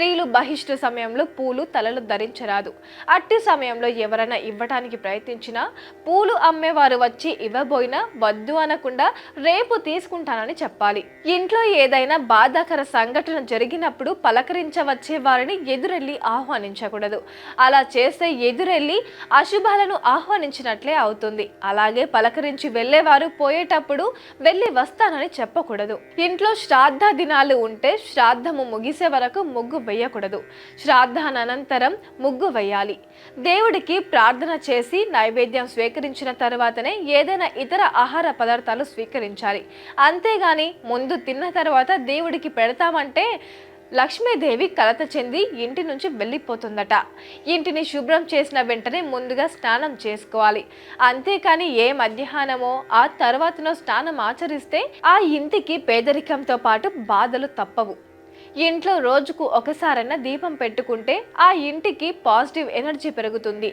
స్త్రీలు బహిష్టు సమయంలో పూలు తలలో ధరించరాదు. అట్టి సమయంలో ఎవరైనా ఇవ్వటానికి ప్రయత్నించినా పూలు అమ్మేవారు వచ్చి ఇవ్వబోయినా వద్దు అనకుండా రేపు తీసుకుంటానని చెప్పాలి. ఇంట్లో ఏదైనా బాధాకర సంఘటన జరిగినప్పుడు పలకరించవచ్చే వారిని ఎదురెళ్ళి ఆహ్వానించకూడదు. అలా చేస్తే ఎదురెళ్ళి అశుభాలను ఆహ్వానించినట్లే అవుతుంది. అలాగే పలకరించి వెళ్ళేవారు పోయేటప్పుడు వెళ్ళి వస్తానని చెప్పకూడదు. ఇంట్లో శ్రాద్ధ దినాలు ఉంటే శ్రాద్ధము ముగిసే వరకు ముగ్గు వేయకూడదు. శ్రాద్ధానంతరం ముగ్గు వేయాలి. దేవుడికి ప్రార్థన చేసి నైవేద్యం స్వీకరించిన తర్వాతనే ఏదైనా ఇతర ఆహార పదార్థాలు స్వీకరించాలి. అంతేగాని ముందు తిన్న తర్వాత దేవుడికి పెడతామంటే లక్ష్మీదేవి కలత చెంది ఇంటి నుంచి వెళ్ళిపోతుందట. ఇంటిని శుభ్రం చేసిన వెంటనే ముందుగా స్నానం చేసుకోవాలి. అంతేకాని ఏ మధ్యాహ్నమో ఆ తర్వాతనో స్నానం ఆచరిస్తే ఆ ఇంటికి పేదరికంతో పాటు బాధలు తప్పవు. ఇంట్లో రోజుకు ఒకసారైనా దీపం పెట్టుకుంటే ఆ ఇంటికి పాజిటివ్ ఎనర్జీ పెరుగుతుంది.